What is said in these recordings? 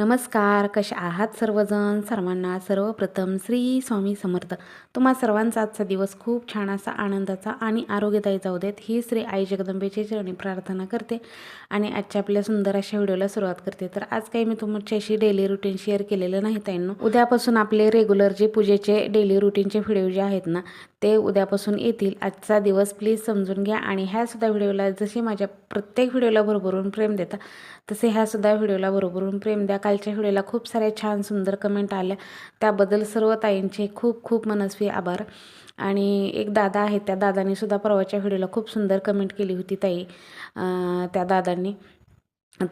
नमस्कार कसे आहात सर्वजण? सर्वांना सर्वप्रथम श्री स्वामी समर्थ. तुम्हा सर्वांचा आजचा दिवस खूप छान असा आनंदाचा आणि आरोग्यदायी जाऊ देत. ही श्री आई जगदंबेची चरणी प्रार्थना करते आणि आजच्या आपल्या सुंदर अशा व्हिडिओला सुरुवात करते. तर आज काही मी तुमच्याशी डेली रुटीन शेअर केलेलं नाही ताईंनो. उद्यापासून आपले रेग्युलर जे पूजेचे डेली रुटीनचे व्हिडिओ जे आहेत ना ते उद्यापासून येतील. आजचा दिवस प्लीज समजून घ्या आणि ह्यासुद्धा व्हिडिओला जसे माझ्या प्रत्येक व्हिडिओला भरभरून प्रेम देता तसे ह्यासुद्धा व्हिडिओला भरभरून प्रेम द्या. कालच्या व्हिडिओला खूप साऱ्या छान सुंदर कमेंट आल्या. त्याबद्दल सर्व ताईंचे खूप खूप मनस्वी आभार. आणि एक दादा आहे त्या दादाने सुद्धा परवाच्या व्हिडिओला खूप सुंदर कमेंट केली होती ताई त्या दादांनी.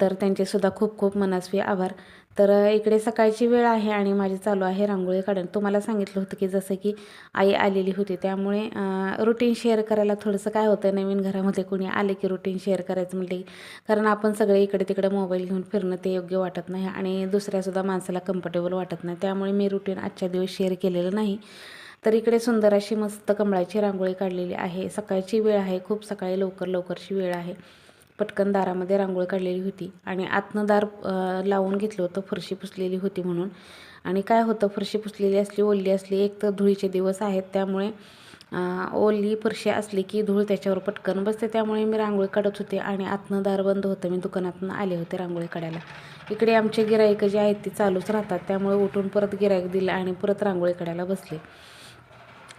तर त्यांचेसुद्धा खूप खूप मनस्वी आभार. तर इकडे सकाळची वेळ आहे आणि माझी चालू आहे रांगोळी काढून तुम्हाला सांगितलं होतं की जसं की आई आलेली होती त्यामुळे रुटीन शेअर करायला थोडंसं काय होतं नवीन घरामध्ये? कोणी आले की रुटीन शेअर करायचं म्हटले कारण आपण सगळे इकडे तिकडे मोबाईल घेऊन फिरणं ते योग्य वाटत नाही आणि दुसऱ्यासुद्धा माणसाला कम्फर्टेबल वाटत नाही. त्यामुळे मी रुटीन आजच्या दिवस शेअर केलेलं नाही. तर इकडे सुंदर अशी मस्त कमळाची रांगोळी काढलेली आहे. सकाळची वेळ आहे. खूप सकाळी लवकर लवकरची वेळ आहे. पटकन दारामध्ये रांगोळी काढलेली होती आणि आतनं दार लावून घेतलं होतं फरशी पुसलेली होती म्हणून. आणि काय होतं फरशी पुसलेली असली ओली असली एक तर धुळीचे दिवस आहेत त्यामुळे ओली फरशी असली की धूळ त्याच्यावर पटकन बसते. त्यामुळे मी रांगोळी काढत होते आणि आतनं दार बंद होतं. मी दुकानातनं आले होते रांगोळी काढायला. इकडे आमचे गिराईकं जे आहेत ते चालूच राहतात. त्यामुळे उठून परत गिरायक दिलं आणि परत रांगोळी काढायला बसले.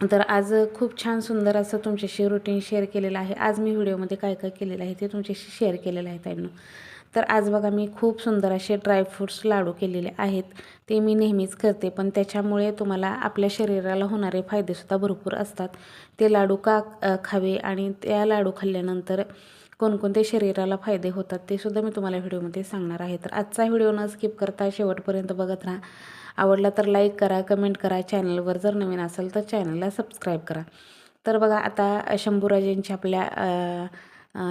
तर आज खूप छान सुंदर असं तुमच्याशी रुटीन शेअर केलेलं आहे. आज मी व्हिडिओमध्ये काय काय केलेलं आहे ते तुमच्याशी शेअर केलेलं आहे त्यांना तर आज बघा मी खूप सुंदर असे ड्रायफ्रूट्स लाडू केलेले आहेत. ते मी नेहमीच करते पण त्याच्यामुळे तुम्हाला आपल्या शरीराला होणारे फायदेसुद्धा भरपूर असतात. ते लाडू का खावे आणि त्या लाडू खाल्ल्यानंतर कोणकोणते शरीराला फायदे होतात ते सुद्धा मी तुम्हाला व्हिडिओमध्ये सांगणार आहे. तर आजचा व्हिडिओ न स्किप करता शेवटपर्यंत बघत राहा. आवडला तर लाईक करा कमेंट करा. चॅनलवर जर नवीन असेल तर चॅनलला सबस्क्राईब करा. तर बघा आता शंभूराजेंची आपल्या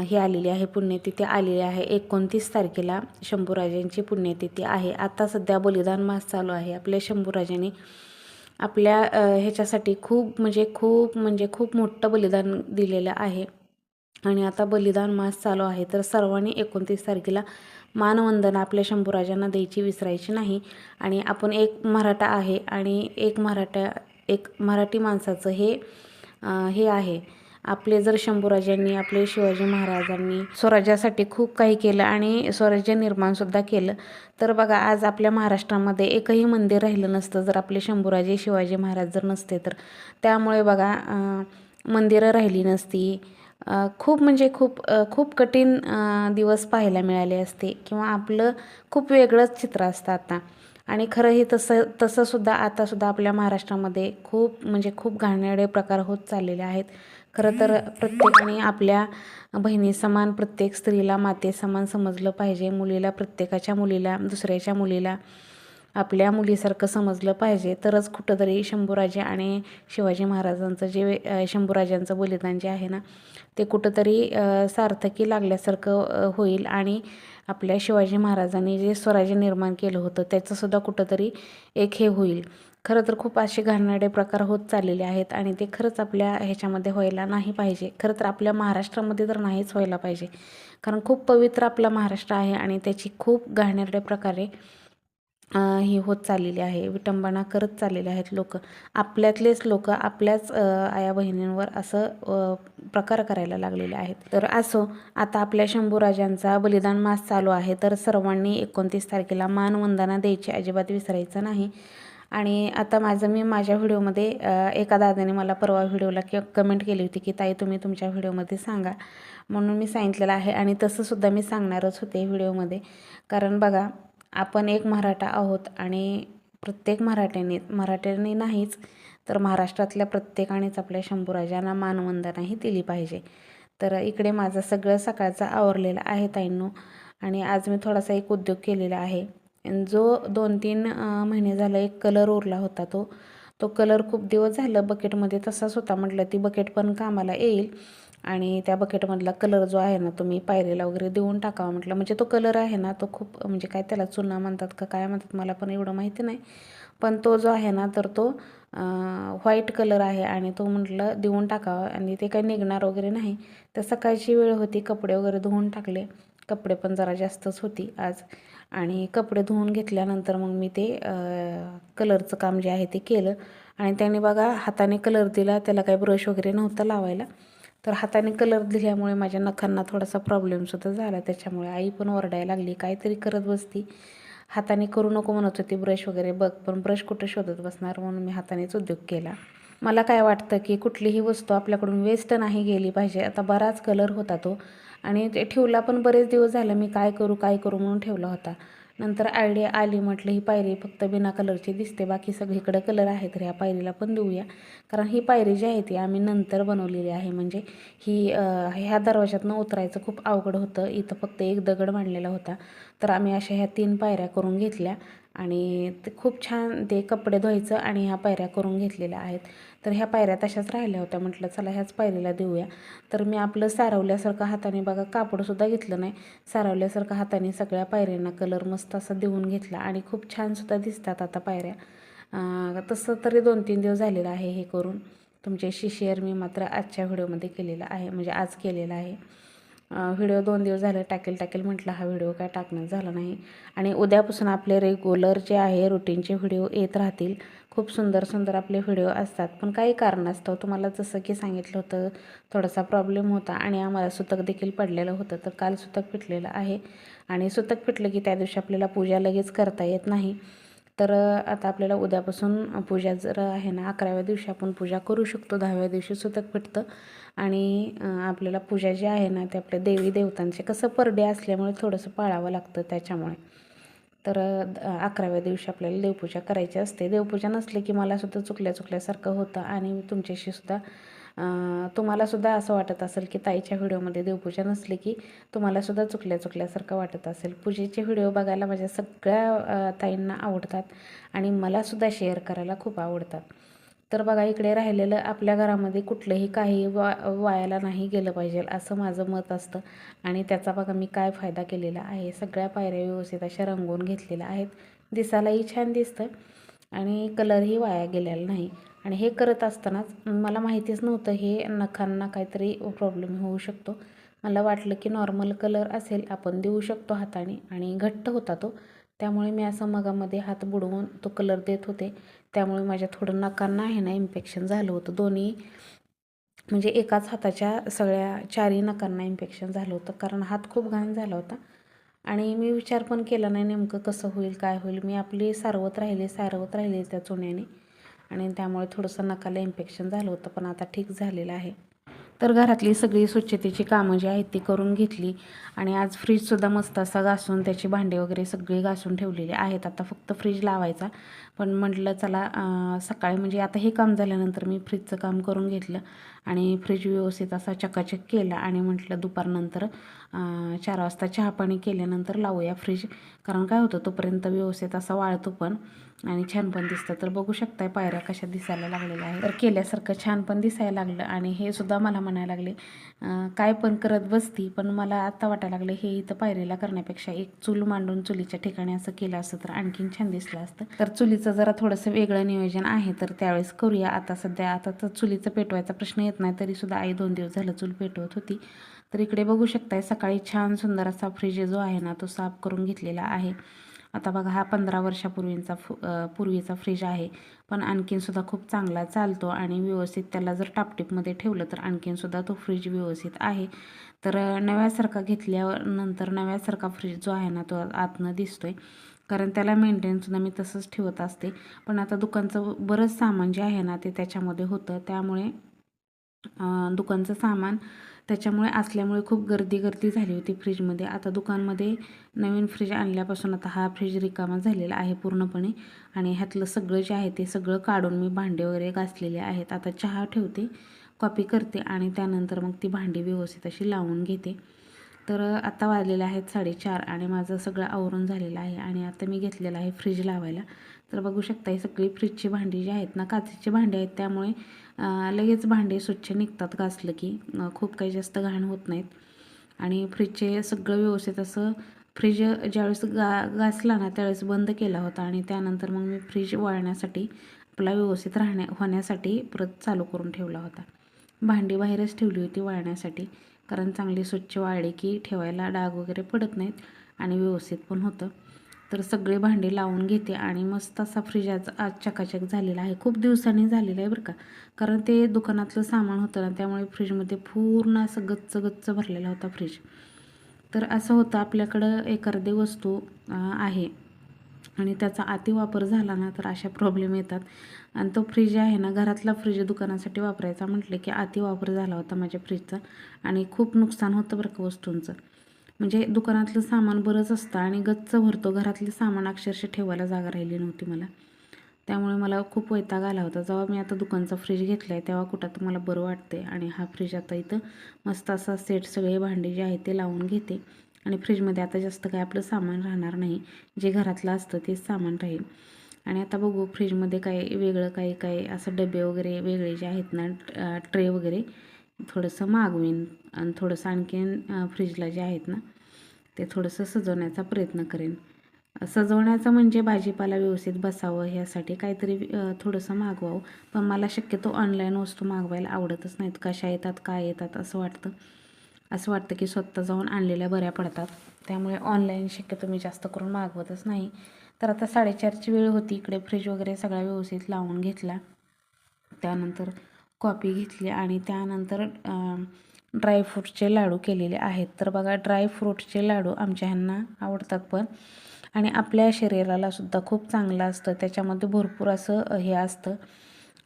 ही आलेली आहे पुण्यतिथी आलेली आहे. एकोणतीस तारखेला शंभूराजांची पुण्यतिथी आहे. आता सध्या बलिदान मास चालू आहे. आपल्या शंभूराजांनी आपल्या ह्याच्यासाठी खूप म्हणजे खूप म्हणजे खूप मोठं बलिदान दिलेलं आहे. आणि आता बलिदान मास चालू आहे. तर सर्वांनी एकोणतीस तारखेला मानवंदना आपल्या शंभूराजांना द्यायची विसरायची नाही. आणि आपण एक मराठा आहे आणि एक मराठा एक मराठी माणसाचं हे हे आहे. आपले जर शंभूराजांनी आपले शिवाजी महाराजांनी स्वराज्यासाठी खूप काही केलं आणि स्वराज्य निर्माणसुद्धा केलं तर बघा आज आपल्या महाराष्ट्रामध्ये एकही मंदिर राहिलं नसतं जर आपले शंभूराजे शिवाजी महाराज जर नसते तर. त्यामुळे बघा मंदिरं राहिली नसती. खूप म्हणजे खूप खूप कठीण दिवस पाहायला मिळाले असते किंवा आपलं खूप वेगळंच चित्र असतं आता. आणि खरं हे तसं तसंसुद्धा आतासुद्धा आपल्या महाराष्ट्रामध्ये खूप म्हणजे खूप घाणेरडे प्रकार होत चाललेले आहेत. खरं तर प्रत्येकाने आपल्या बहिणी समान प्रत्येक स्त्रीला माते समान समजलं पाहिजे. मुलीला प्रत्येकाच्या मुलीला दुसऱ्याच्या मुलीला. आपल्या मुलीसारखं समजलं पाहिजे. तरच कुठंतरी शंभूराजे आणि शिवाजी महाराजांचं जे शंभूराजांचं बलिदान जे आहे ना ते कुठंतरी सार्थकी लागल्यासारखं होईल. आणि आपल्या शिवाजी महाराजांनी जे स्वराज्य निर्माण केलं होतं त्याचंसुद्धा कुठंतरी एक हे होईल. खरं तर खूप असे घाणेरडे प्रकार होत चाललेले आहेत आणि ते खरंच आपल्या ह्याच्यामध्ये व्हायला नाही पाहिजे. खरं तर आपल्या महाराष्ट्रामध्ये तर नाहीच व्हायला पाहिजे. कारण खूप पवित्र आपला महाराष्ट्र आहे आणि त्याची खूप घाणेरड्या प्रकारे ही होत चाललेली आहे. विटंबना करत चाललेले आहेत लोक. आपल्यातलेच लोक आपल्याच आया बहिणींवर असं प्रकार करायला लागलेले आहेत. तर असो आता आपल्या शंभूराजांचा बलिदान मास चालू आहे तर सर्वांनी एकोणतीस तारखेला मानवंदना द्यायची अजिबात विसरायचं नाही. आणि आता माझं मी माझ्या व्हिडिओमध्ये एका दादाने मला परवा व्हिडिओला किंवा कमेंट केली होती की ताई तुम्ही तुमच्या व्हिडिओमध्ये सांगा. म्हणून मी सांगितलेलं आहे आणि तसंसुद्धा मी सांगणारच होते व्हिडिओमध्ये. कारण बघा आपण एक मराठा आहोत आणि प्रत्येक मराठ्याने मराठ्याने नाहीच तर महाराष्ट्रातल्या प्रत्येकानेच आपल्या शंभूराजांना मानवंदनाही दिली पाहिजे. तर इकडे माझं सगळं सकाळचं आवरलेलं आहे ताईंनो आणि आज मी थोडासा एक उद्योग केलेला आहे. जो दोन तीन महिने झाला एक कलर उरला होता तो. तो कलर खूप दिवस झालं बकेटमध्ये तसाच होता. म्हटलं ती बकेट पण कामाला येईल. आणि त्या बकेटमधला कलर जो आहे ना तुम्ही पायरीला वगैरे देऊन टाकावा म्हटलं. म्हणजे तो कलर आहे ना तो खूप म्हणजे काय त्याला चुना म्हणतात का काय म्हणतात मला पण एवढं माहिती नाही. पण तो जो आहे ना तर तो व्हाईट कलर आहे आणि तो म्हटलं देऊन टाकावा. आणि ते काही निघणार वगैरे नाही. तर सकाळची वेळ होती कपडे वगैरे धुवून टाकले. कपडे पण जरा जास्तच होती आज. आणि कपडे धुवून घेतल्यानंतर मग मी ते कलरचं काम जे आहे ते केलं. आणि त्याने बघा हाताने कलर दिला त्याला काही ब्रश वगैरे नव्हता लावायला. तर हाताने कलर दिल्यामुळे माझ्या नखांना थोडासा प्रॉब्लेमसुद्धा झाला. त्याच्यामुळे आई पण ओरडायला लागली काहीतरी करत बसती. हाताने करू नको म्हणत होती ब्रश वगैरे बघ पण ब्रश कुठं शोधत बसणार म्हणून मी हातानेच उद्योग केला. मला काय वाटतं की कुठलीही वस्तू आपल्याकडून वेस्ट नाही गेली पाहिजे. आता बराच कलर होता तो आणि ते ठेवला पण बरेच दिवस झालं मी काय करू काय करू म्हणून ठेवला होता. नंतर आयडिया आली म्हटलं ही पायरी फक्त बिना कलरची दिसते बाकी सगळीकडे कलर आहे तर ह्या पायरीला पण देऊया. कारण ही पायरी जी आहे ती आम्ही नंतर बनवलेली आहे. म्हणजे ही ह्या दरवाजातनं उतरायचं खूप अवघड होतं. इथं फक्त एक दगड मांडलेला होता. तर आम्ही अशा ह्या तीन पायऱ्या करून घेतल्या आणि ते खूप छान ते कपडे धुवायचं आणि ह्या पायऱ्या करून घेतलेल्या आहेत. तर ह्या पायऱ्या तशाच राहिल्या होत्या. म्हटलं चला ह्याच पायरीला देऊया. तर मी आपलं सारवल्यासारखं हाताने बघा कापडसुद्धा घेतलं नाही. सारवल्यासारखं हाताने सगळ्या पायऱ्यांना कलर मस्त असा देऊन घेतला आणि खूप छानसुद्धा दिसतात आता पायऱ्या. तसं तरी दोन तीन दिवस झालेलं आहे हे करून. तुमच्याशी शेअर मी मात्र आजच्या व्हिडिओमध्ये केलेला आहे म्हणजे आज केलेला आहे. व्हिडिओ दोन दिवस झाले टाकेल टाकेल म्हटलं हा व्हिडिओ काय टाकणं झाला नाही. आणि उद्यापासून आपले रेग्युलर जे आहे रुटीनचे व्हिडिओ येत राहतील. खूप सुंदर सुंदर आपले व्हिडिओ असतात. पण काही कारण असतं. तुम्हाला जसं की सांगितलं होतं थोडासा प्रॉब्लेम होता आणि आम्हाला सुतक देखील पडलेलं होतं. तर काल सुतक पिटलेलं आहे. आणि सुतक पिटलं की त्या दिवशी आपल्याला पूजा लगेच करता येत नाही. तर आता आपल्याला उद्यापासून पूजा जर आहे ना अकराव्या दिवशी आपण पूजा करू शकतो. दहाव्या दिवशी सुतक पिटतं आणि आपल्याला पूजा जी आहे ना ते आपल्या देवी देवतांचे. कसं परडे असल्यामुळे थोडंसं पाळावं लागतं त्याच्यामुळे. तर अकराव्या दिवशी आपल्याला देवपूजा करायची असते. देवपूजा नसली की मला सुद्धा चुकल्या चुकल्यासारखं होतं. आणि तुमच्याशी सुद्धा तुम्हालासुद्धा असं वाटत असेल की ताईच्या व्हिडिओमध्ये देवपूजा नसली की तुम्हालासुद्धा चुकल्या चुकल्यासारखं वाटत असेल. पूजेचे व्हिडिओ बघायला माझ्या सगळ्या ताईंना आवडतात आणि मलासुद्धा शेअर करायला खूप आवडतात. तर बघा इकडे राहिलेलं आपल्या घरामध्ये कुठलंही काही वा वायाला नाही गेलं पाहिजे असं माझं मत असतं. आणि त्याचा बघा मी काय फायदा केलेला आहे? सगळ्या पायऱ्या व्यवस्थित अशा रंगवून घेतलेल्या आहेत. दिसायलाही छान दिसतं आणि कलरही वाया गेलेला नाही. आणि हे करत असतानाच मला माहितीच नव्हतं हे नखांना काहीतरी प्रॉब्लेम होऊ शकतो. मला वाटलं की नॉर्मल कलर असेल आपण देऊ शकतो हाताने आणि घट्ट होता तो. त्यामुळे मी असं मगामध्ये हात बुडवून तो कलर देत होते. त्यामुळे माझ्या थोडं नकांना आहे ना इन्फेक्शन झालं होतं. दोन्ही म्हणजे एकाच हाताच्या सगळ्या चारही नकांना इन्फेक्शन झालं होतं. कारण हात खूप घाण झाला होता. आणि मी विचार पण केला नाही नेमकं कसं होईल काय होईल. मी आपली सारवत राहिले सारवत राहिले त्या चुन्याने आणि त्यामुळे थोडंसं नकाला इन्फेक्शन झालं होतं पण आता ठीक झालेलं आहे. तर घरातली सगळी स्वच्छतेची कामं जी आहेत ती करून घेतली. आणि आज फ्रीजसुद्धा मस्त असा घासून त्याची भांडे वगैरे सगळी घासून ठेवलेले आहेत. आता फक्त फ्रीज लावायचा. पण म्हटलं चला सकाळी म्हणजे आता हे काम झाल्यानंतर मी फ्रीजचं काम करून घेतलं. आणि फ्रीज व्यवस्थित असा चकाचक केला आणि म्हटलं दुपारनंतर चार वाजता चहा पाणी केल्यानंतर लावूया फ्रीज कारण काय होतं तोपर्यंत व्यवस्थित असा वाळतो पण. आणि छान पण दिसतं. तर बघू शकताय पायऱ्या कशा दिसायला लागलेल्या आहे तर केल्यासारखं छान पण दिसायला लागलं. आणि हे सुद्धा मला म्हणायला लागले काय पण करत बसती पण मला आत्ता वाटायला लागले हे इथं पायरीला करण्यापेक्षा एक चूल मांडून चुलीच्या ठिकाणी असं केलं असतं तर आणखीन छान दिसलं असतं. तर चुलीचं जरा थोडंसं वेगळं नियोजन आहे तर त्यावेळेस करूया. आता सध्या आता तर चुलीचं पेटवायचा प्रश्न येत नाही तरीसुद्धा आई दोन दिवस झालं चूल पेटवत होती. तर इकडे बघू शकताय सकाळी छान सुंदर असा फ्रीज जो आहे ना तो साफ करून घेतलेला आहे. आता बघा हा पंधरा वर्षापूर्वींचा फु पूर्वीचा फ्रीज आहे. पण आणखीनसुद्धा खूप चांगला चालतो आणि व्यवस्थित त्याला जर टापटीपमध्ये ठेवलं तर आणखीनसुद्धा तो फ्रीज व्यवस्थित आहे. तर नव्यासारखा घेतल्यावर नंतर नव्यासारखा फ्रीज जो आहे ना तो आतनं दिसतोय. कारण त्याला मेंटेनसुद्धा मी तसंच ठेवत असते. पण आता दुकानचं बरंच सामान जे आहे ना ते त्याच्यामध्ये होतं. त्यामुळे दुकानचं सामान त्याच्यामुळे असल्यामुळे खूप गर्दी गर्दी झाली होती फ्रीजमध्ये. आता दुकानमध्ये नवीन फ्रीज आणल्यापासून आता हा फ्रीज रिकामा झालेला आहे पूर्णपणे. आणि ह्यातलं सगळं जे आहे ते सगळं काढून मी भांडे वगैरे घासलेले आहेत. आता चहा ठेवते कॉपी करते आणि त्यानंतर मग ती भांडी व्यवस्थित अशी लावून घेते. तर आता वाजलेले आहेत साडेचार आणि माझं सगळं आवरून झालेलं आहे आणि आता मी घेतलेलं आहे फ्रीज लावायला. तर बघू शकता ही सगळी फ्रीजची भांडी जी आहेत ना काचेची भांडी आहेत त्यामुळे लगेच भांडे स्वच्छ निघतात घासलं की खूप काही जास्त घाण होत नाहीत. आणि फ्रीजचे सगळं व्यवस्थित असं फ्रीज ज्यावेळेस गा घासला ना त्यावेळेस बंद केला होता. आणि त्यानंतर मग मी फ्रीज वाळण्यासाठी आपला व्यवस्थित राहण्या होण्यासाठी परत चालू करून ठेवला होता. भांडी बाहेरच ठेवली होती वाळण्यासाठी कारण चांगली स्वच्छ वाळली की ठेवायला डाग वगैरे पडत नाहीत आणि व्यवस्थित पण होतं. तर सगळे भांडे लावून घेते आणि मस्त असा फ्रीज आज आज चकाचक झालेला आहे. खूप दिवसांनी झालेला आहे बरं का. कारण ते दुकानातलं सामान होतं ना त्यामुळे फ्रीजमध्ये पूर्ण असं गच्च गच्च भरलेला होता फ्रीज तर असं होतं आपल्याकडं एखादी वस्तू आहे. आणि त्याचा अतिवापर झाला ना तर अशा प्रॉब्लेम येतात. आणि तो फ्रीज आहे ना घरातला फ्रीज दुकानासाठी वापरायचा म्हटलं की अतिवापर झाला होता माझ्या फ्रीजचा आणि खूप नुकसान होतं बरं का वस्तूंचं. म्हणजे दुकानातलं सामान बरंच असतं आणि गच्च भरतो. घरातले सामान अक्षरशः ठेवायला जागा राहिली नव्हती मला. त्यामुळे मला खूप वैताग आला होता. जेव्हा मी आता दुकानचा फ्रीज घेतला आहे तेव्हा कुठं तर मला बरं वाटते आणि हा फ्रीज आता इथं मस्त असा सेट सगळे भांडे जे आहे ते लावून घेते. आणि फ्रीजमध्ये आता जास्त काय आपलं सामान राहणार नाही. जे घरातलं असतं तेच सामान राहील. आणि आता बघू फ्रीजमध्ये काय वेगळं काही काय असं डबे वगैरे वेगळे जे आहेत ना ट्रे वगैरे थोडंसं मागवीन. आणि थोडंसं आणखीन फ्रीजला जे आहेत ना ते थोडंसं सजवण्याचा प्रयत्न करेन. सजवण्याचं म्हणजे भाजीपाला व्यवस्थित बसावं ह्यासाठी काहीतरी थोडंसं मागवावं. पण मला शक्यतो ऑनलाईन वस्तू मागवायला आवडतच नाहीत. कशा येतात काय येतात असं वाटतं. असं वाटतं की स्वतः जाऊन आणलेल्या बऱ्या पडतात. त्यामुळे ऑनलाईन शक्यतो मी जास्त करून मागवतच नाही. तर आता साडेचारची वेळ होती. इकडे फ्रीज वगैरे सगळा व्यवस्थित लावून घेतला. त्यानंतर कॉपी घेतली आणि त्यानंतर ड्रायफ्रूटचे लाडू केलेले आहेत. तर बघा ड्रायफ्रूटचे लाडू आमच्या ह्यांना आवडतात पण. आणि आपल्या शरीराला सुद्धा खूप चांगलं असतं. त्याच्यामध्ये भरपूर असं हे असतं.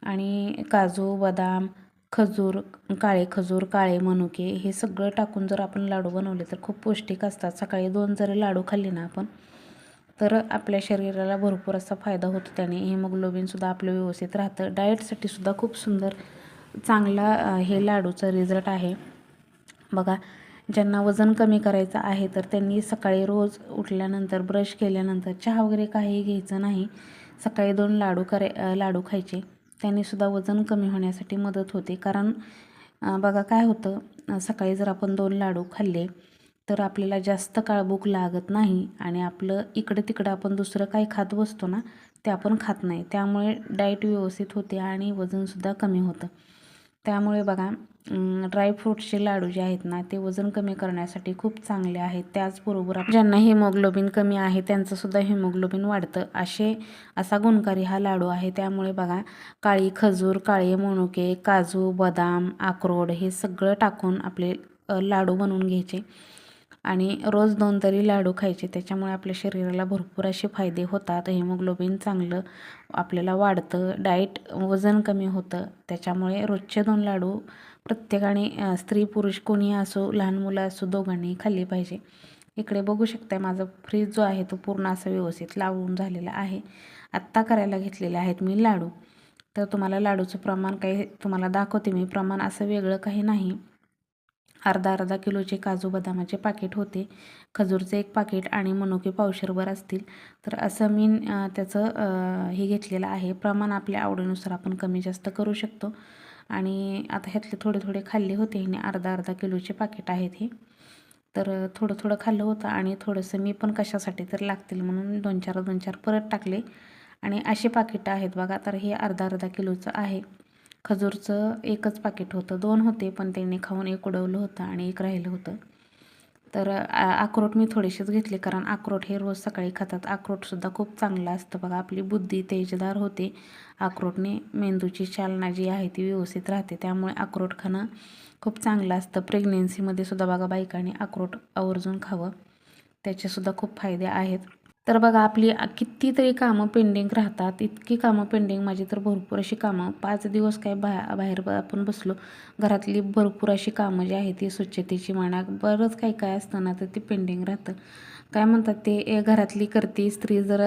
आणि काजू बदाम खजूर काळे खजूर काळे मनुके हे सगळं टाकून जर आपण लाडू बनवले तर खूप पौष्टिक असतात. सकाळी दोन जरी लाडू खाल्ले ना आपण तर आपल्या शरीराला भरपूर असा फायदा होतो त्याने. हिमोग्लोबिनसुद्धा आपलं व्यवस्थित राहतं. डाएटसाठी सुद्धा खूप सुंदर चांगला हे लाडूचा रिझल्ट आहे. बघा ज्यांना वजन कमी करायचं आहे तर त्यांनी सकाळी रोज उठल्यानंतर ब्रश केल्यानंतर चहा वगैरे काही घ्यायचं नाही. सकाळी दोन लाडू कराय लाडू खायचे. त्यांनीसुद्धा वजन कमी होण्यासाठी मदत होते. कारण बघा काय होतं सकाळी जर आपण दोन लाडू खाल्ले तर आपल्याला जास्त काळ भूक लागत नाही आणि आपलं इकडे तिकडं आपण दुसरं काही खात बसतो ना ते आपण खात नाही. त्यामुळे डाएट व्यवस्थित होते आणि वजनसुद्धा कमी होतं. त्यामुळे बघा ड्रायफ्रूट्सचे लाडू जे आहेत ना ते वजन कमी करण्यासाठी खूप चांगले आहेत. त्याचबरोबर ज्यांना हिमोग्लोबिन कमी आहे त्यांचंसुद्धा हिमोग्लोबिन वाढतं. असे असा गुणकारी हा लाडू आहे. त्यामुळे बघा काळी खजूर काळे मनुके काजू बदाम अक्रोड हे सगळं टाकून आपले लाडू बनवून घ्यायचे. आणि रोज दोन तरी लाडू खायचे. त्याच्यामुळे आपल्या शरीराला भरपूर असे फायदे होतात. हिमोग्लोबिन चांगलं आपल्याला वाढतं. डाएट वजन कमी होतं. त्याच्यामुळे रोजचे दोन लाडू प्रत्येकाने स्त्री पुरुष कोणी असो लहान मुलं असो दोघांनी खाल्ली पाहिजे. इकडे बघू शकताय माझा फ्रीज जो आहे तो पूर्ण असा व्यवस्थित लावून झालेला आहे. आत्ता करायला घेतलेले आहेत मी लाडू. तर तुम्हाला लाडूचं प्रमाण काही तुम्हाला दाखवते मी. प्रमाण असं वेगळं काही नाही. अर्धा अर्धा किलोचे काजू बदामाचे पाकिट होते. खजूरचं एक पाकिट आणि मनुके पावशरभर असतील. तर असं मी त्याचं हे घेतलेलं आहे. प्रमाण आपल्या आवडीनुसार आपण कमी जास्त करू शकतो. आणि आता ह्यातले थोडे थोडे खाल्ले होते. ह्याने अर्धा अर्धा किलोचे पाकिट आहेत हे. तर थोडं थोडं खाल्लं होतं आणि थोडंसं मी पण कशासाठी तर लागतील म्हणून दोन चार दोन चार परत टाकले. आणि असे पाकिटं आहेत बघा तर हे अर्धा अर्धा किलोचं आहे. खजूरचं एकच पाकिट होतं. दोन होते पण त्यांनी खाऊन एक उडवलं होतं आणि एक राहिलं होतं. तर आ- मी थोडेसेच घेतले कारण अक्रोट हे रोज सकाळी खातात. अक्रोटसुद्धा खूप चांगलं असतं बघा. आपली बुद्धी तेजदार होते. अक्रोटने मेंदूची चालना जी आहे ती व्यवस्थित राहते. त्यामुळे अक्रोट खाणं खूप चांगलं असतं. प्रेग्नेन्सीमध्ये सुद्धा बघा बायकांनी अक्रोट आवर्जून खावं. त्याचेसुद्धा खूप फायदे आहेत. तर बघा आपली कितीतरी कामं पेंडिंग राहतात. इतकी कामं पेंडिंग माझी तर भरपूर अशी कामं. पाच दिवस काय बा बाहेर आपण बसलो. घरातली भरपूर अशी कामं जी आहेत ती स्वच्छतेची म्हणा बरंच काही काय असतं ना तर ती पेंडिंग राहतं. काय म्हणतात ते ए, घरातली करती स्त्री जर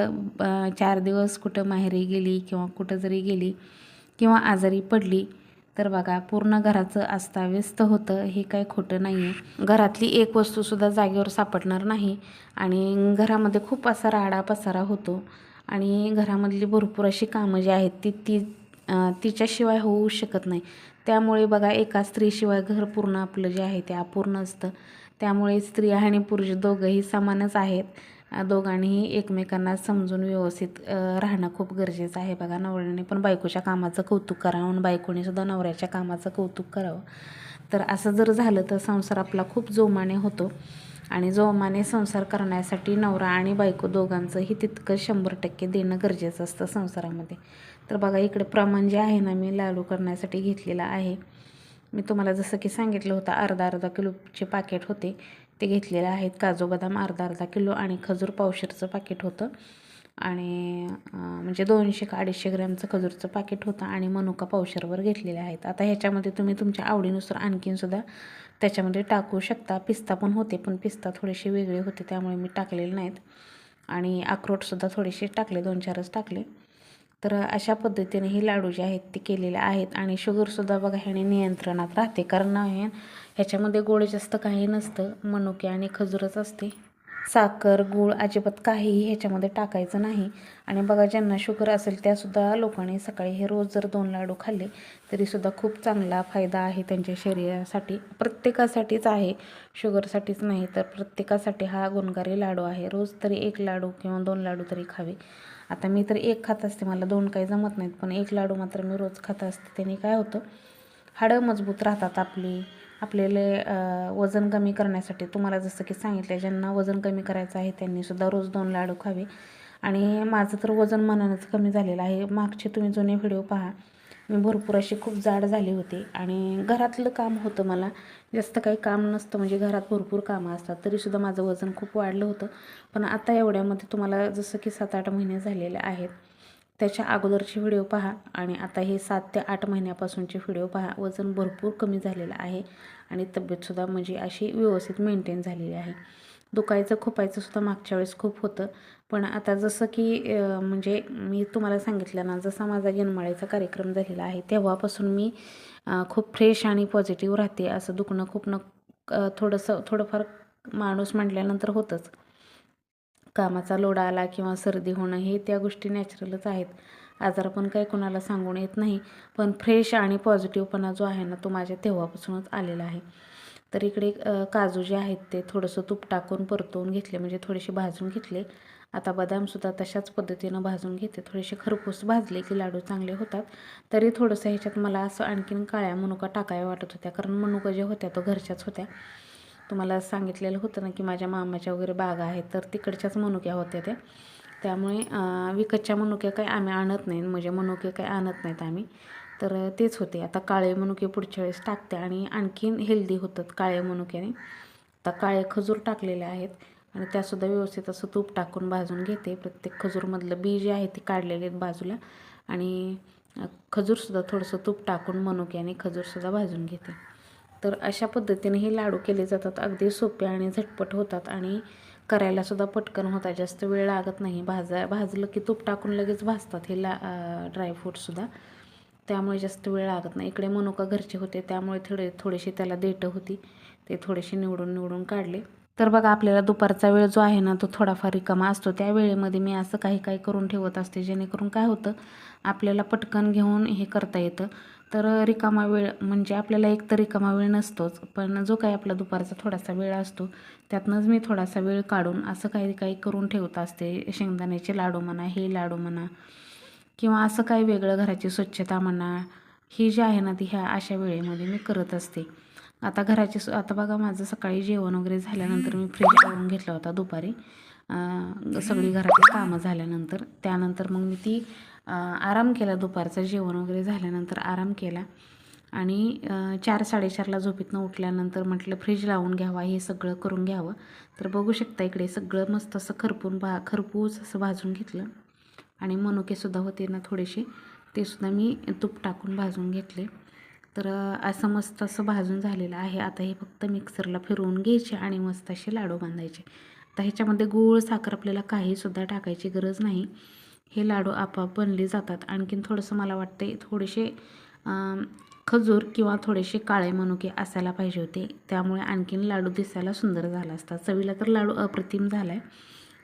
चार दिवस कुठं माहेरी गेली किंवा कुठं जरी गेली किंवा आजारी पडली तर बघा पूर्ण घराचं अस्ताव्यस्त होतं हे काही खोटं नाही आहे घरातली एक वस्तूसुद्धा जागेवर सापडणार नाही आणि घरामध्ये खूप असा राडा पसारा होतो आणि घरामधली भरपूर अशी कामं जी आहेत ती ती तिच्याशिवाय होऊ शकत नाही. त्यामुळे बघा एका स्त्रीशिवाय घर पूर्ण आपलं जे आहे ते अपूर्ण असतं. त्यामुळे स्त्री आणि पुरुष दोघंही समानच आहेत. दोघांनीही एकमेकांना समजून व्यवस्थित राहणं खूप गरजेचं आहे बघा नवऱ्याने. पण बायकोच्या कामाचं कौतुक करावं बायकोने सुद्धा नवऱ्याच्या कामाचं कौतुक करावं. तर असं जर झालं तर संसार आपला खूप जोमाने होतो. आणि जोमाने संसार करण्यासाठी नवरा आणि बायको दोघांचंही तितकं शंभर टक्के देणं गरजेचं असतं संसारामध्ये. तर बघा इकडे प्रमाण जे आहे ना मी लाडू करण्यासाठी घेतलेलं आहे. मी तुम्हाला जसं की सांगितलं होतं अर्धा अर्धा किलोचे पाकेट होते. ते घेतलेले आहेत. काजू बदाम अर्धा अर्धा किलो आणि खजूर पावशेरचं पाकिट होतं. आणि म्हणजे दोनशे का अडीचशे ग्रॅमचं खजूरचं पाकिट होतं आणि मनुका पावशेरवर घेतलेले आहेत. आता ह्याच्यामध्ये तुम्ही तुमच्या आवडीनुसार आणखीनसुद्धा त्याच्यामध्ये टाकू शकता. पिस्ता पण होते पण पिस्ता थोडेसे वेगळे होते त्यामुळे मी टाकलेले नाहीत. आणि अक्रोटसुद्धा थोडेसे टाकले दोन चारच टाकले. तर अशा पद्धतीने ही लाडू जे आहेत ते केलेले आहेत. आणि शुगरसुद्धा बघा ह्याने नियंत्रणात राहते. कारण हे ह्याच्यामध्ये गोड जास्त काही नसतं मनुके आणि खजूरच असते. साखर गूळ अजिबात काहीही ह्याच्यामध्ये टाकायचं नाही. आणि बघा ज्यांना शुगर असेल त्यासुद्धा लोकांनी सकाळी हे रोज जर दोन लाडू खाल्ले तरीसुद्धा खूप चांगला फायदा आहे त्यांच्या शरीरासाठी. प्रत्येकासाठीच आहे शुगरसाठीच नाही तर प्रत्येकासाठी हा गुणकारी लाडू आहे. रोज तरी एक लाडू किंवा दोन लाडू तरी खावे. आता मी तर एक खात असते मला दोन काही जमत नाहीत पण एक लाडू मात्र मी रोज खात असते. त्याने काय होतं? हाडं मजबूत राहतात आपली. आपल्याला वजन कमी करण्यासाठी तुम्हाला जसं की सांगितलं ज्यांना वजन कमी करायचं आहे त्यांनीसुद्धा रोज दोन लाडू खावे. आणि माझं तर वजन मनानंच कमी झालेलं आहे. मागचे तुम्ही जुने व्हिडिओ पहा. मी भरपूर अशी खूप जाड झाली होती. आणि घरातलं काम होतं मला. जास्त काही काम नसतं. म्हणजे घरात भरपूर कामं असतात. तरीसुद्धा माझं वजन खूप वाढलं होतं. पण आता एवढ्यामध्ये तुम्हाला जसं की सात आठ महिने झालेले आहेत. त्याच्या अगोदरचे व्हिडिओ पहा आणि आता हे सात ते आठ महिन्यापासूनचे व्हिडिओ पहा. वजन भरपूर कमी झालेलं आहे आणि तब्येतसुद्धा म्हणजे अशी व्यवस्थित मेंटेन झालेली आहे. दुखायचं खुपायचं सुद्धा मागच्या वेळेस खूप होतं. पण आता जसं की म्हणजे मी तुम्हाला सांगितलं ना जसा माझा जन्माळ्याचा कार्यक्रम झालेला आहे तेव्हापासून मी खूप फ्रेश आणि पॉझिटिव्ह राहते असं दुखणं खूपणं थोडंसं थोडंफार माणूस म्हटल्यानंतर होतंच. कामाचा लोड आला किंवा सर्दी होणं हे त्या गोष्टी नॅचरलच आहेत. आजार पण काही कोणाला सांगून येत नाही पण फ्रेश आणि पॉझिटिव्हपणा जो आहे ना तो माझ्या तेव्हापासूनच आलेला आहे. तर इकडे काजू जे आहेत ते थोडंसं तूप टाकून परतवून घेतले म्हणजे थोडेसे भाजून घेतले. आता बदामसुद्धा तशाच पद्धतीनं भाजून घेते. थोडेसे खरपूस भाजले की लाडू चांगले होतात. तरी थोडंसं ह्याच्यात मला असं आणखीन काळ्या मनुका टाकाव्या वाटत होत्या. कारण मनुका ज्या होत्या तो घरच्याच होत्या. तुम्हाला सांगितलेलं होतं ना की माझ्या मामाच्या वगैरे बागा आहेत तर तिकडच्याच मनुक्या होत्या त्या. त्यामुळे विकतच्या मनुक्या काही आम्ही आणत नाही म्हणजे मनुके काही आणत नाहीत आम्ही. तर तेच होते. आता काळे मनुके पुढच्या वेळेस टाकते आणि आणखीन हेल्दी होतात काळे मनुक्याने. आता काळे खजूर टाकलेले आहेत आणि त्यासुद्धा व्यवस्थित असं तूप टाकून भाजून घेते. प्रत्येक खजूरमधलं बी जे आहे ते काढलेले आहेत बाजूला. आणि खजूरसुद्धा थोडंसं तूप टाकून मनुक्याने खजूरसुद्धा भाजून घेते. तर अशा पद्धतीने हे लाडू केले जातात. अगदी सोपे आणि झटपट होतात आणि करायला सुद्धा पटकन होतात. जास्त वेळ लागत नाही. भाजा भाजलं की तूप टाकून लगेच भाजतात हे ला ड्रायफ्रूटसुद्धा त्यामुळे जास्त वेळ लागत नाही. इकडे मनुका घरचे होते. त्यामुळे थोडे थोडेसे त्याला देठं होती. ते थोडेसे निवडून निवडून काढले. तर बघा आपल्याला दुपारचा वेळ जो आहे ना तो थोडाफार रिकामा असतो. त्या वेळेमध्ये मी असं काही काही करून ठेवत असते. जेणेकरून काय होतं आपल्याला पटकन घेऊन हे करता येतं. तर रिकामा वेळ म्हणजे आपल्याला एक तर रिकामा वेळ नसतोच पण जो काही आपला दुपारचा थोडासा वेळ असतो त्यातनंच मी थोडासा वेळ काढून असं काही काही करून ठेवत असते. शेंगदाण्याचे लाडू म्हणा हे लाडू म्हणा किंवा असं काही वेगळं घराची स्वच्छता म्हणा ही जी आहे ना ती ह्या अशा वेळेमध्ये मी करत असते. आता घराची आता बघा माझं सकाळी जेवण वगैरे झाल्यानंतर मी फ्रीज करून घेतला होता दुपारी. सगळी घरातली कामं झाल्यानंतर त्यानंतर मग मी ती आराम केला दुपारचं जेवण वगैरे झाल्यानंतर आराम केला. आणि चार साडेचारला झोपेतनं उठल्यानंतर म्हटलं फ्रीज लावून घ्यावा हे सगळं करून घ्यावं. तर बघू शकता इकडे सगळं मस्त असं खरपून भा खरपूस असं भाजून घेतलं. आणि मनुकेसुद्धा होते ना थोडेसे ते सुद्धा मी तूप टाकून भाजून घेतले. तर असं मस्त असं भाजून झालेलं आहे. आता हे फक्त मिक्सरला फिरवून घ्यायचे आणि मस्त असे लाडू बांधायचे. आता ह्याच्यामध्ये गूळ साखर आपल्याला काहीसुद्धा टाकायची गरज नाही. हे लाडू आपोआप बनले जातात. आणखीन थोडंसं मला वाटते थोडेसे खजूर किंवा थोडेसे काळे मनुके असायला पाहिजे होते. त्यामुळे आणखीन लाडू दिसायला सुंदर झाला असता. चवीला तर लाडू अप्रतिम झाला आहे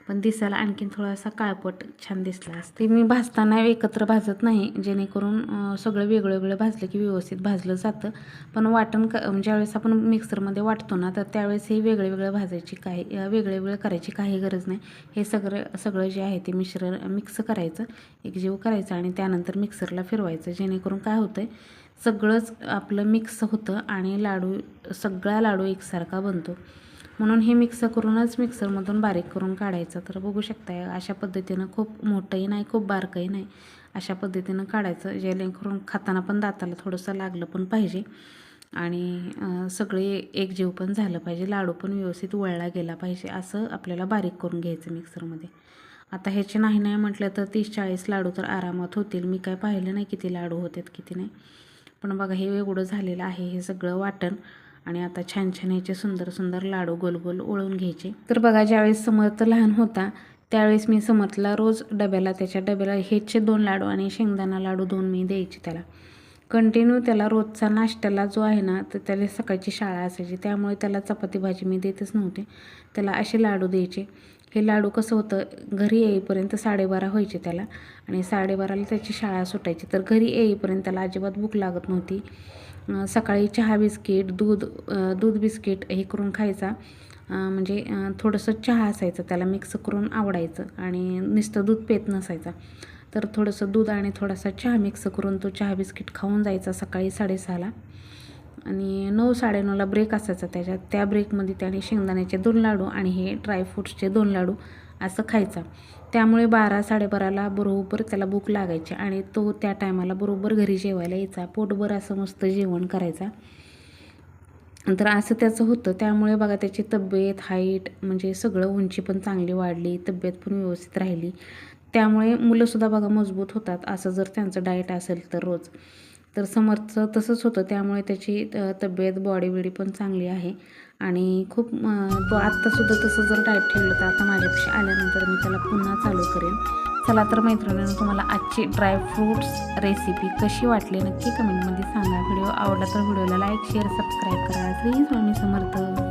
पण दिसायला आणखीन थोडासा काळपट छान दिसला असते. मी भाजताना एकत्र भाजत नाही जेणेकरून सगळं वेगळं वेगळं भाजलं की व्यवस्थित भाजलं जातं. पण वाटण क म्हणजे ज्यावेळेस आपण मिक्सरमध्ये वाटतो ना तर त्यावेळेस हे वेगळे वेगळं भाजायची काही वेगळे वेगळं करायची काही गरज नाही. हे सगळं सगळं जे आहे ते मिश्रण मिक्स करायचं एकजीव करायचं आणि त्यानंतर मिक्सरला फिरवायचं. जेणेकरून काय होतं आहे सगळंच आपलं मिक्स होतं आणि लाडू सगळा लाडू एकसारखा बनतो. म्हणून हे मिक्स करूनच मिक्सरमधून बारीक करून काढायचं. तर बघू शकताय अशा पद्धतीनं खूप मोठंही नाही खूप बारकंही नाही. अशा पद्धतीनं काढायचं जेणेकरून खाताना पण दाताला थोडंसं लागलं पण पाहिजे. आणि सगळे एकजीव पण झालं पाहिजे लाडू पण व्यवस्थित वळला गेला पाहिजे असं आपल्याला बारीक करून घ्यायचं मिक्सरमध्ये आता ह्याचे नाही नाही म्हटलं तर तीस चाळीस लाडू तर आरामात होतील. मी काय पाहिलं नाही किती लाडू होतात किती नाही. पण बघा हे एवढं झालेलं आहे हे सगळं वाटण. आणि आता छान छान याचे सुंदर सुंदर लाडू गोल गोल ओळून घ्यायचे. तर बघा ज्यावेळेस समर्थ लहान होता त्यावेळेस मी समर्थला रोज डब्याला त्याच्या डब्याला हेचे दोन लाडू आणि शेंगदाणा लाडू दोन मी द्यायचे त्याला. कंटिन्यू त्याला रोजचा नाश्त्याला जो आहे ना तर त्याला सकाळची शाळा असायची. त्यामुळे त्याला चपाती भाजी मी देतच नव्हते. त्याला असे लाडू द्यायचे. हे लाडू कसं होतं घरी येईपर्यंत साडेबारा व्हायचे त्याला आणि साडेबाराला त्याची शाळा सुटायची. तर घरी येईपर्यंत त्याला अजिबात भूक लागत नव्हती. सकाळी चहा बिस्किट दूध दूध बिस्किट हे करून खायचा. म्हणजे थोडंसं चहा असायचं त्याला मिक्स करून आवडायचं आणि नुसतं दूध पेत नसायचा. तर थोडंसं दूध आणि थोडासा चहा मिक्स करून तो चहा बिस्किट खाऊन जायचा सकाळी साडेसहाला. आणि नऊ साडेनऊला ब्रेक असायचा त्याच्यात. त्या ब्रेकमध्ये त्याने शेंगदाण्याचे दोन लाडू आणि हे ड्रायफ्रूट्सचे दोन लाडू असं खायचा. त्यामुळे बारा साडेबाराला बरोबर त्याला भूक लागायची आणि तो त्या टायमाला बरोबर घरी जेवायला यायचा. पोटभर असं मस्त जेवण करायचा. तर असं त्याचं होतं. त्यामुळे बघा त्याची तब्येत हाईट म्हणजे सगळं उंची पण चांगली वाढली तब्येत पण व्यवस्थित राहिली. त्यामुळे मुलंसुद्धा बघा मजबूत होतात. असं जर त्यांचं डाएट असेल तर रोज. तर समर्थ तसंच होतं. त्यामुळे त्याची तब्येत बॉडी बिडी पण चांगली आहे. आणि खूप तो आत्तासुद्धा तसं जर टाईप ठेवलं तर आता माझ्यापाशी आल्यानंतर मी त्याला पुन्हा चालू करेन. चला तर मैत्रिणींनो तुम्हाला आजची ड्रायफ्रूट्स रेसिपी कशी वाटली नक्की कमेंटमध्ये सांगा. व्हिडिओ आवडला तर व्हिडिओला लाईक शेअर सबस्क्राईब करा. श्री स्वामी समर्थ.